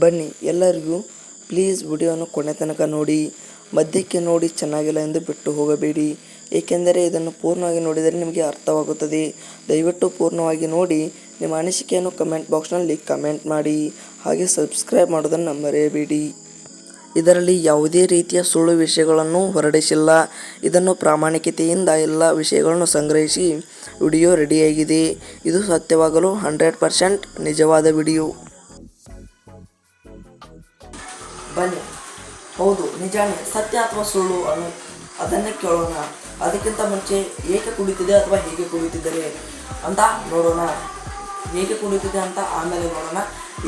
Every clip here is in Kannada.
ಬನ್ನಿ ಎಲ್ಲರಿಗೂ ಪ್ಲೀಸ್ ವಿಡಿಯೋವನ್ನು ಕೊನೆ ತನಕ ನೋಡಿ, ಮಧ್ಯಕ್ಕೆ ನೋಡಿ ಚೆನ್ನಾಗಿಲ್ಲ ಎಂದು ಬಿಟ್ಟು ಹೋಗಬೇಡಿ. ಏಕೆಂದರೆ ಇದನ್ನು ಪೂರ್ಣವಾಗಿ ನೋಡಿದರೆ ನಿಮಗೆ ಅರ್ಥವಾಗುತ್ತದೆ. ದಯವಿಟ್ಟು ಪೂರ್ಣವಾಗಿ ನೋಡಿ, ನಿಮ್ಮ ಅನಿಸಿಕೆಯನ್ನು ಕಮೆಂಟ್ ಬಾಕ್ಸ್ನಲ್ಲಿ ಕಮೆಂಟ್ ಮಾಡಿ, ಹಾಗೆ ಸಬ್ಸ್ಕ್ರೈಬ್ ಮಾಡೋದನ್ನು ಮರೆಯಬೇಡಿ. ಇದರಲ್ಲಿ ಯಾವುದೇ ರೀತಿಯ ಸುಳ್ಳು ವಿಷಯಗಳನ್ನು ಹೊರಡಿಸಿಲ್ಲ. ಇದನ್ನು ಪ್ರಾಮಾಣಿಕತೆಯಿಂದ ಎಲ್ಲ ವಿಷಯಗಳನ್ನು ಸಂಗ್ರಹಿಸಿ ವಿಡಿಯೋ ರೆಡಿಯಾಗಿದೆ ಇದು ಸತ್ಯವಾಗಲು ಹಂಡ್ರೆಡ್ ಪರ್ಸೆಂಟ್ ನಿಜವಾದ ವಿಡಿಯೋ. ಬನ್ನಿ. ಹೌದು, ನಿಜಾನೇ, ಸತ್ಯ ಅಥವಾ ಸುಳ್ಳು ಅನ್ನು ಅದನ್ನೇ ಕೇಳೋಣ. ಅದಕ್ಕಿಂತ ಮುಂಚೆ ಏಕೆ ಕುಡಿತಿದೆ ಅಥವಾ ಹೇಗೆ ಕುಡಿತಿದ್ದಾರೆ ಅಂತ ನೋಡೋಣ. ಹೇಗೆ ಕುಳಿತಿದೆ ಅಂತ ಆಮೇಲೆ ನೋಡೋಣ.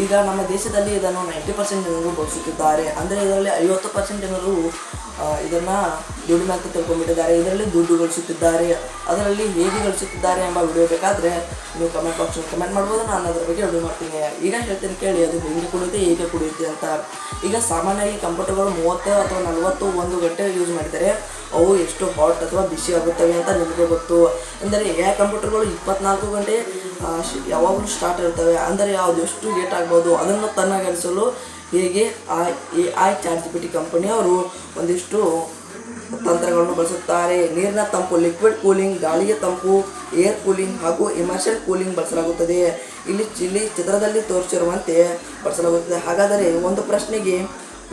ಈಗ ನಮ್ಮ ದೇಶದಲ್ಲಿ ಇದನ್ನು ನೈಂಟಿ ಪರ್ಸೆಂಟ್ ಜನರು ಬಳಸುತ್ತಿದ್ದಾರೆ. ಅಂದರೆ ಇದರಲ್ಲಿ ಐವತ್ತು ಪರ್ಸೆಂಟ್ ಜನರು ಇದನ್ನ ದುಡಿಮೆ ಅಂತ ತಿಳ್ಕೊಂಡ್ಬಿಟ್ಟಿದ್ದಾರೆ. ಇದರಲ್ಲಿ ದುಡ್ಡು ಗಳಿಸುತ್ತಿದ್ದಾರೆ. ಅದರಲ್ಲಿ ಹೇಗೆ ಗಳಿಸುತ್ತಿದ್ದಾರೆ ಎಂಬ ವಿಡಿಯೋ ಬೇಕಾದರೆ ನೀವು ಕಮೆಂಟ್ ಬಾಕ್ಸ್ ಕಮೆಂಟ್ ಮಾಡ್ಬೋದು. ನಾನು ಅದ್ರ ಬಗ್ಗೆ ವಿಡಿಯೋ ಮಾಡ್ತೀನಿ. ಈಗ ಹೇಳ್ತೀನಿ ಕೇಳಿ, ಅದು ಹೆಂಗೆ ಕುಡಿಯುತ್ತೆ, ಹೇಗೆ ಕುಡಿಯುತ್ತೆ ಅಂತ. ಈಗ ಸಾಮಾನ್ಯವಾಗಿ ಕಂಪ್ಯೂಟರ್ಗಳು ಮೂವತ್ತು ಅಥವಾ ನಲವತ್ತು ಒಂದು ಗಂಟೆ ಯೂಸ್ ಮಾಡಿದರೆ ಅವು ಎಷ್ಟು ಹಾಟ್ ಅಥವಾ ಬಿಸಿ ಆಗುತ್ತವೆ ಅಂತ ನಿಮಗೆ ಗೊತ್ತು. ಅಂದರೆ ಯಾವ ಕಂಪ್ಯೂಟರ್ಗಳು ಇಪ್ಪತ್ನಾಲ್ಕು ಗಂಟೆ ಯಾವಾಗಲೂ ಸ್ಟಾರ್ಟ್ ಇರ್ತವೆ. ಅಂದರೆ ಯಾವುದು ಎಷ್ಟು ಲೇಟ್ ಆಗ್ಬೋದು, ಅದನ್ನು ತನ್ನಗರಿಸಲು ಹೇಗೆ ಆ A I charge P T ಕಂಪನಿಯವರು ಒಂದಿಷ್ಟು ತಂತ್ರಗಳನ್ನು ಬಳಸುತ್ತಾರೆ. ನೀರಿನ ತಂಪು ಲಿಕ್ವಿಡ್ ಕೂಲಿಂಗ್ ಗಾಳಿಯ ತಂಪು ಏರ್ ಕೂಲಿಂಗ್ ಹಾಗೂ ಇಮರ್ಷಿಯಲ್ ಕೂಲಿಂಗ್ ಬಳಸಲಾಗುತ್ತದೆ. ಇಲ್ಲಿ ಇಲ್ಲಿ ಚಿತ್ರದಲ್ಲಿ ತೋರಿಸಿರುವಂತೆ ಬಳಸಲಾಗುತ್ತದೆ. ಹಾಗಾದರೆ ಒಂದು ಪ್ರಶ್ನೆಗೆ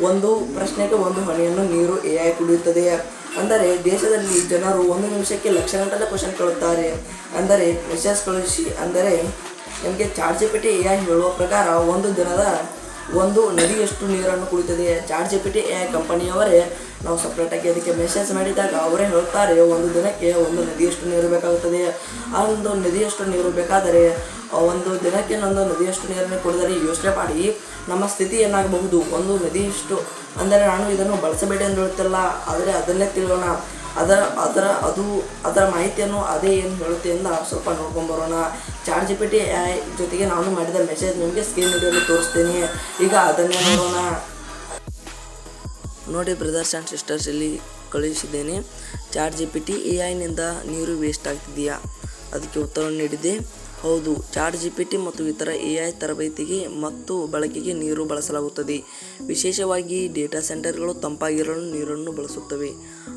ಒಂದು ಪ್ರಶ್ನೆಗೆ ಒಂದು ಹಣೆಯನ್ನು ನೀರು ಎ ಐ ಕುಡಿಯುತ್ತದೆ. ಅಂದರೆ ದೇಶದಲ್ಲಿ ಜನರು ಒಂದು ನಿಮಿಷಕ್ಕೆ ಲಕ್ಷ ಗಂಟಲ ಕ್ವಶನ್ ಕೇಳುತ್ತಾರೆ. ಅಂದರೆ ಮೆಸೇಜ್ ಕಳುಹಿಸಿ ಅಂದರೆ ನಿಮಗೆ ಚಾರ್ಜ್ ಜಿ ಎ ಐ ಹೇಳುವ ಪ್ರಕಾರ ಒಂದು ದಿನದ ಒಂದು ನದಿಯಷ್ಟು ನೀರನ್ನು ಕುಡಿತದೆ? ಚಾರ್ಜ್ ಜಿ ಪಿ ಟಿ ಕಂಪನಿಯವರೇ, ನಾವು ಸಪ್ರೇಟಾಗಿ ಅದಕ್ಕೆ ಮೆಸೇಜ್ ಮಾಡಿದಾಗ ಅವರೇ ಹೇಳ್ತಾರೆ, ಒಂದು ದಿನಕ್ಕೆ ಒಂದು ನದಿಯಷ್ಟು ನೀರು ಬೇಕಾಗುತ್ತದೆ? ಆ ಒಂದು ನದಿಯಷ್ಟು ನೀರು ಬೇಕಾದರೆ ಒಂದು ದಿನಕ್ಕೆ ಒಂದು ನದಿಯಷ್ಟು ನೀರನ್ನು ಕುಡಿದರೆ ಯೋಚನೆ ಮಾಡಿ. ನಮ್ಮ ಸ್ಥಿತಿ ಏನಾಗಬಹುದು? ಒಂದು ನದಿಯಷ್ಟು ಅಂದರೆ ನಾನು ಇದನ್ನು ಬಳಸಬೇಡಿ ಅಂತ ಹೇಳ್ತಿಲ್ಲ. ಆದರೆ ಅದನ್ನೇ ತಿಳಿಯೋಣ. ಅದರ ಅದರ, ಅದು, ಅದರ ಮಾಹಿತಿಯನ್ನು ಅದೇ ಏನು ಹೇಳುತ್ತೆ ಅಂತ ಸ್ವಲ್ಪ ನೋಡ್ಕೊಂಬರೋಣ ಚಾರ್ಜ್ ಜಿ ಪಿ ಟಿ ಜೊತೆಗೆ ನಾನು ಮಾಡಿದ ಮೆಸೇಜ್ ನಿಮಗೆ ಸ್ಕ್ರೀನ್ ವಿಡಿಯೋಲಿ ತೋರಿಸ್ತೀನಿ. ಈಗ ಅದನ್ನೇ ನೋಡೋಣ. ನೋಡಿ ಬ್ರದರ್ಸ್ ಆ್ಯಂಡ್ ಸಿಸ್ಟರ್ಸ್ ಇಲ್ಲಿ ಕಳುಹಿಸಿದ್ದೇನೆ. ಚಾರ್ಜ್ ಜಿ ಪಿ ಟಿ ಎ ಐನಿಂದ ನೀರು ವೇಸ್ಟ್ ಆಗ್ತಿದೆಯಾ? ಅದಕ್ಕೆ ಉತ್ತರವನ್ನು ನೀಡಿದೆ. ಹೌದು ಚಾಟ್ ಜಿ ಪಿ ಟಿ ಮತ್ತು ಇತರ ಎ ಐ ತರಬೇತಿಗೆ ಮತ್ತು ಬಳಕೆಗೆ ನೀರು ಬಳಸಲಾಗುತ್ತದೆ. ವಿಶೇಷವಾಗಿ ಡೇಟಾ ಸೆಂಟರ್ಗಳು ತಂಪಾಗಿರಲು ನೀರನ್ನು ಬಳಸುತ್ತವೆ.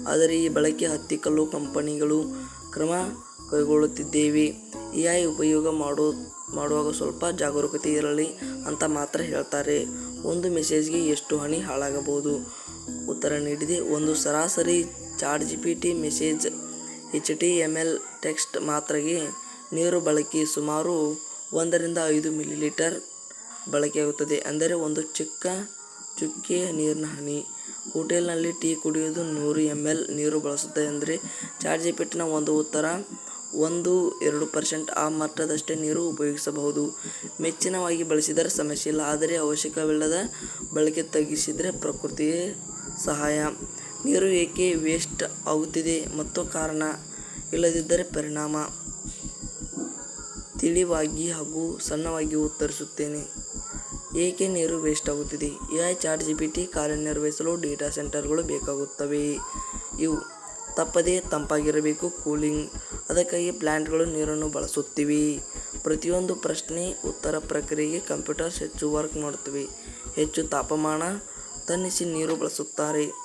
ಆದರೆ ಈ ಬಳಕೆ ಹತ್ತಿಕಲ್ಲು ಕಂಪನಿಗಳು ಕ್ರಮ ಕೈಗೊಳ್ಳುತ್ತಿದ್ದೇವೆ. ಎ ಐ ಉಪಯೋಗ ಮಾಡೋ, ಮಾಡುವಾಗ ಸ್ವಲ್ಪ ಜಾಗರೂಕತೆ ಇರಲಿ ಅಂತ ಮಾತ್ರ ಹೇಳ್ತಾರೆ. ಒಂದು ಮೆಸೇಜ್ಗೆ ಎಷ್ಟು ಹನಿ ಹಾಳಾಗಬಹುದು? ಉತ್ತರ ನೀಡಿದೆ. ಒಂದು ಸರಾಸರಿ chat G P T message H T M L text ಮಾತ್ರೆಗೆ ನೀರು ಬಳಕೆ ಸುಮಾರು ಒಂದರಿಂದ ಐದು ಮಿಲಿಲೀಟರ್ ಬಳಕೆಯಾಗುತ್ತದೆ. ಅಂದರೆ ಒಂದು ಚಿಕ್ಕ ಚುಕ್ಕೆ ನೀರಿನ ಹನಿ. ಹೋಟೆಲ್ನಲ್ಲಿ ಟೀ ಕುಡಿಯೋದು ನೂರು ಎಂ ಎಲ್ ನೀರು ಬಳಸುತ್ತದೆ ಅಂದರೆ ಚಾರ್ಜಿ ಜಿ ಪಿ ಒಂದು ಉತ್ತರ ಒಂದು ಎರಡು ಪರ್ಸೆಂಟ್. ಆ ಮಟ್ಟದಷ್ಟೇ ನೀರು ಉಪಯೋಗಿಸಬಹುದು. ಮೆಚ್ಚಿನವಾಗಿ ಬಳಸಿದರೆ ಸಮಸ್ಯೆ ಇಲ್ಲ. ಆದರೆ ಅವಶ್ಯಕವಿಲ್ಲದ ಬಳಕೆ ತಗ್ಗಿಸಿದರೆ ಪ್ರಕೃತಿಯೇ ಸಹಾಯ. ನೀರು ಏಕೆ ವೇಸ್ಟ್ ಆಗುತ್ತಿದೆ ಮತ್ತು ಕಾರಣ ಇಲ್ಲದಿದ್ದರೆ ಪರಿಣಾಮ. ತಿಳಿವಾಗಿ ಹಾಗೂ ಸಣ್ಣವಾಗಿ ಉತ್ತರಿಸುತ್ತೇನೆ. ಏಕೆ ನೀರು ವೇಸ್ಟ್ ಆಗುತ್ತಿದೆ I chart G P T ಕಾರ್ಯನಿರ್ವಹಿಸಲು ಡೇಟಾ ಸೆಂಟರ್ಗಳು ಬೇಕಾಗುತ್ತವೆ. ಇವು ತಪ್ಪದೇ ತಂಪಾಗಿರಬೇಕು, ಕೂಲಿಂಗ್, ಅದಕ್ಕಾಗಿ ಪ್ಲ್ಯಾಂಟ್ಗಳು ನೀರನ್ನು ಬಳಸುತ್ತಿವೆ. ಪ್ರತಿಯೊಂದು ಪ್ರಶ್ನೆ ಉತ್ತರ ಪ್ರಕ್ರಿಯೆಗೆ ಕಂಪ್ಯೂಟರ್ಸ್ ಹೆಚ್ಚು ವರ್ಕ್ ಮಾಡುತ್ತವೆ. ಹೆಚ್ಚು ತಾಪಮಾನ ತನ್ನಿಸಿ ನೀರು ಬಳಸುತ್ತಾರೆ.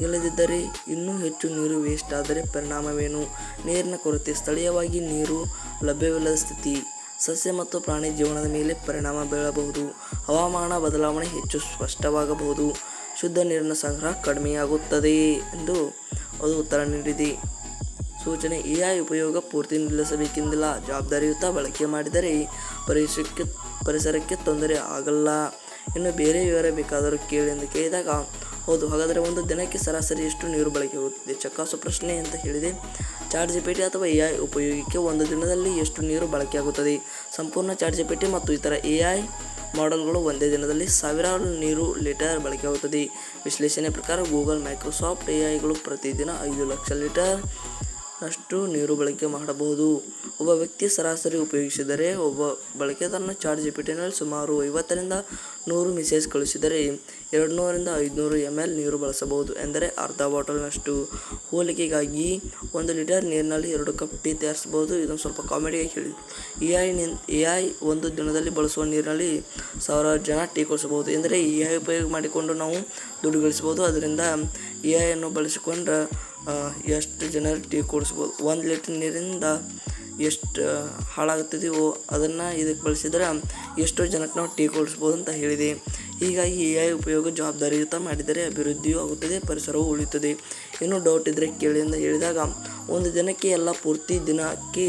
ಇಲ್ಲದಿದ್ದರೆ ಇನ್ನೂ ಹೆಚ್ಚು ನೀರು ವೇಸ್ಟ್ ಆದರೆ ಪರಿಣಾಮವೇನು? ನೀರಿನ ಕೊರತೆ, ಸ್ಥಳೀಯವಾಗಿ ನೀರು ಲಭ್ಯವಿಲ್ಲದ ಸ್ಥಿತಿ. ಸಸ್ಯ ಮತ್ತು ಪ್ರಾಣಿ ಜೀವನದ ಮೇಲೆ ಪರಿಣಾಮ ಬೀಳಬಹುದು. ಹವಾಮಾನ ಬದಲಾವಣೆ ಹೆಚ್ಚು ಸ್ಪಷ್ಟವಾಗಬಹುದು. ಶುದ್ಧ ನೀರಿನ ಸಂಗ್ರಹ ಕಡಿಮೆಯಾಗುತ್ತದೆ ಎಂದು ಅದು ಉತ್ತರ ನೀಡಿದೆ. ಸೂಚನೆ, ಎ ಐ ಉಪಯೋಗ ಪೂರ್ತಿ ನಿಲ್ಲಿಸಬೇಕೆಂದಿಲ್ಲ. ಜವಾಬ್ದಾರಿಯುತ ಬಳಕೆ ಮಾಡಿದರೆ ಪರಿಸರಕ್ಕೆ ಪರಿಸರಕ್ಕೆ ತೊಂದರೆ ಆಗಲ್ಲ. ಇನ್ನು ಬೇರೆ ವಿವರ ಬೇಕಾದರೂ ಕೇಳಿ ಎಂದು ಕೇಳಿದಾಗ ಹೌದು, ಹಾಗಾದರೆ ಒಂದು ದಿನಕ್ಕೆ ಸರಾಸರಿ ಎಷ್ಟು ನೀರು ಬಳಕೆ ಹೋಗುತ್ತಿದೆ? ಚಕ್ಕಾಸು ಪ್ರಶ್ನೆ ಅಂತ ಹೇಳಿದೆ. ಚಾರ್ಜ್ ಜಿ ಪಿ ಟಿ ಅಥವಾ ಎ ಐ ಉಪಯೋಗಕ್ಕೆ ಒಂದು ದಿನದಲ್ಲಿ ಎಷ್ಟು ನೀರು ಬಳಕೆಯಾಗುತ್ತದೆ? ಸಂಪೂರ್ಣ ಚಾರ್ಜ್ ಜಿ ಪಿ ಟಿ ಮತ್ತು ಇತರ ಎ ಐ ಮಾಡೆಲ್ಗಳು ಒಂದೇ ದಿನದಲ್ಲಿ ಸಾವಿರಾರು ನೀರು ಲೀಟರ್ ಬಳಕೆಯಾಗುತ್ತದೆ. ವಿಶ್ಲೇಷಣೆ ಪ್ರಕಾರ ಗೂಗಲ್, ಮೈಕ್ರೋಸಾಫ್ಟ್ ಎ ಐಗಳು ಪ್ರತಿದಿನ ಐದು ಲಕ್ಷ ಲೀಟರ್ ಅಷ್ಟು ನೀರು ಬಳಕೆ ಮಾಡಬಹುದು. ಒಬ್ಬ ವ್ಯಕ್ತಿ ಸರಾಸರಿ ಉಪಯೋಗಿಸಿದರೆ ಒಬ್ಬ ಬಳಕೆದಾರನ ಚಾಟ್ ಜಿಪಿಟಿನಲ್ಲಿ ಸುಮಾರು ಐವತ್ತರಿಂದ ನೂರು ಮೆಸೇಜ್ ಕಳುಹಿಸಿದರೆ ಎರಡುನೂರರಿಂದ ಐದುನೂರು ಎಂ ಎಲ್ ನೀರು ಬಳಸಬಹುದು. ಎಂದರೆ ಅರ್ಧ ಬಾಟಲ್ನಷ್ಟು. ಹೋಲಿಕೆಗಾಗಿ ಒಂದು ಲೀಟರ್ ನೀರಿನಲ್ಲಿ ಎರಡು ಕಪ್ ಟೀ ತಯಾರಿಸಬಹುದು. ಇದನ್ನು ಸ್ವಲ್ಪ ಕಾಮಿಡಿಯಾಗಿ ಹೇಳಿ ಎ ಐ ಎ ಐ ಒಂದು ದಿನದಲ್ಲಿ ಬಳಸುವ ನೀರಿನಲ್ಲಿ ಸಾವಿರಾರು ಜನ ಟೀ ಕುಡಿಸಬಹುದು. ಎಂದರೆ ಎ ಐ ಉಪಯೋಗ ಮಾಡಿಕೊಂಡು ನಾವು ದುಡ್ಡು ಗಳಿಸ್ಬೋದು ಅದರಿಂದ ಎ ಅನ್ನು ಬಳಸಿಕೊಂಡ್ರೆ ಎಷ್ಟು ಜನರು ಟೀ ಕೊಡಿಸ್ಬೋದು ಒಂದು ಲೀಟರ್ ನೀರಿಂದ ಎಷ್ಟು ಹಾಳಾಗುತ್ತದೆಯೋ ಅದನ್ನು ಇದಕ್ಕೆ ಬಳಸಿದ್ರೆ ಎಷ್ಟೋ ಜನಕ್ಕೆ ನಾವು ಟೀ ಕೊಡಿಸ್ಬೋದು ಅಂತ ಹೇಳಿದೆ. ಹೀಗಾಗಿ ಎ ಐ ಉಪಯೋಗ ಜವಾಬ್ದಾರಿಯುತ ಮಾಡಿದರೆ ಅಭಿವೃದ್ಧಿಯೂ ಆಗುತ್ತದೆ, ಪರಿಸರವೂ ಉಳಿಯುತ್ತದೆ. ಇನ್ನೂ ಡೌಟ್ ಇದ್ದರೆ ಕೇಳಿ ಅಂತ ಹೇಳಿದಾಗ, ಒಂದು ದಿನಕ್ಕೆ ಎಲ್ಲ ಪೂರ್ತಿ ದಿನಕ್ಕೆ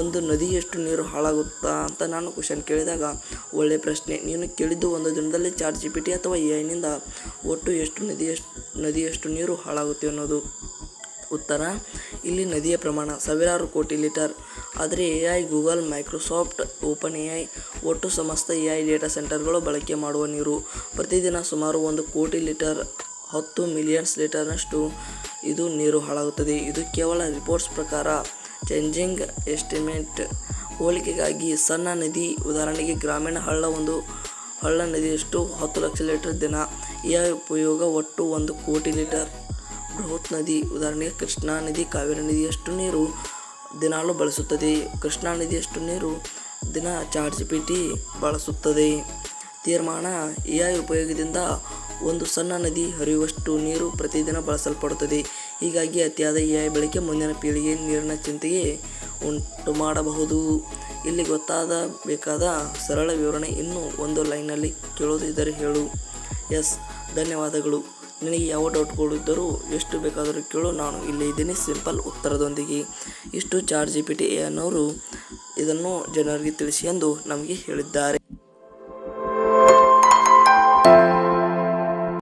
ಒಂದು ನದಿ ಎಷ್ಟು ನೀರು ಹಾಳಾಗುತ್ತಾ ಅಂತ ನಾನು ಕ್ವಶನ್ ಕೇಳಿದಾಗ ಒಳ್ಳೆಯ ಪ್ರಶ್ನೆ. ನೀನು ಕೇಳಿದ್ದು ಒಂದು ದಿನದಲ್ಲಿ ಚಾರ್ಜ್ ಜಿ ಪಿ ಟಿ ಅಥವಾ ಎ ಐನಿಂದ ಒಟ್ಟು ಎಷ್ಟು ನದಿ ಎಷ್ಟು ನದಿಯಷ್ಟು ನೀರು ಹಾಳಾಗುತ್ತೆ ಅನ್ನೋದು ಉತ್ತರ, ಇಲ್ಲಿ ನದಿಯ ಪ್ರಮಾಣ. ಸಾವಿರಾರು ಕೋಟಿ ಲೀಟರ್ ಆದರೆ A I, Google, Microsoft open A I, ಒಟ್ಟು ಸಮಸ್ತ ಎ ಐ ಡೇಟಾ ಸೆಂಟರ್ಗಳು ಬಳಕೆ ಮಾಡುವ ನೀರು. ಪ್ರತಿದಿನ ಸುಮಾರು ಒಂದು ಕೋಟಿ ಲೀಟರ್, ಹತ್ತು ಮಿಲಿಯನ್ಸ್ ಲೀಟರ್ನಷ್ಟು ಇದು ನೀರು ಹಾಳಾಗುತ್ತದೆ. ಇದು ಕೇವಲ ರಿಪೋರ್ಟ್ಸ್ ಪ್ರಕಾರ ಚೇಂಜಿಂಗ್ ಎಸ್ಟಿಮೇಟ್. ಹೋಲಿಕೆಗಾಗಿ ಸಣ್ಣ ನದಿ, ಉದಾಹರಣೆಗೆ ಗ್ರಾಮೀಣ ಹಳ್ಳ ಒಂದು, ಹಳ್ಳ ನದಿಯಷ್ಟು ಹತ್ತು ಲಕ್ಷ ಲೀಟರ್ ದಿನ. ಎ ಐ ಉಪಯೋಗ ಒಟ್ಟು ಒಂದು ಕೋಟಿ ಲೀಟರ್. ಬೃಹತ್ ನದಿ, ಉದಾಹರಣೆಗೆ ಕೃಷ್ಣಾ ನದಿ, ಕಾವೇರಿ ನದಿಯಷ್ಟು ನೀರು. ದಿನಾಲೂ ಬಳಸುತ್ತದೆ. ಕೃಷ್ಣಾ ನದಿಯಷ್ಟು ನೀರು ದಿನ ಚಾರ್ಜ್ ಪಿ ಬಳಸುತ್ತದೆ. ತೀರ್ಮಾನ ಎ ಐ ಉಪಯೋಗದಿಂದ ಒಂದು ಸಣ್ಣ ನದಿ ಹರಿಯುವಷ್ಟು ನೀರು ಪ್ರತಿದಿನ ಬಳಸಲ್ಪಡುತ್ತದೆ. ಹೀಗಾಗಿ ಅತಿಯಾದ ಎ ಐ ಬಳಕೆ ಮುಂದಿನ ಪೀಳಿಗೆ ನೀರಿನ ಚಿಂತೆಗೆ ಉಂಟು ಮಾಡಬಹುದು. ಇಲ್ಲಿ ಗೊತ್ತಾದ ಬೇಕಾದ ಸರಳ ವಿವರಣೆ ಇನ್ನೂ ಒಂದು ಲೈನಲ್ಲಿ ಕೇಳೋದಿದ್ದರೆ ಹೇಳು. ಎಸ್, ಧನ್ಯವಾದಗಳು. ನಿನಗೆ ಯಾವ ಡೌಟ್ಗಳು ಇದ್ದರೂ ಎಷ್ಟು ಬೇಕಾದರೂ ಕೇಳು. ನಾನು ಇಲ್ಲಿ ಇದ್ದೀನಿ. ಸಿಂಪಲ್ ಉತ್ತರದೊಂದಿಗೆ. ಇಷ್ಟು ಚಾರ್ಜ್ ಜಿ ಪಿ ಟಿ ಅನ್ನೋರು ಇದನ್ನು ಜನರಿಗೆ ತಿಳಿಸಿ ಎಂದು ನಮಗೆ ಹೇಳಿದ್ದಾರೆ.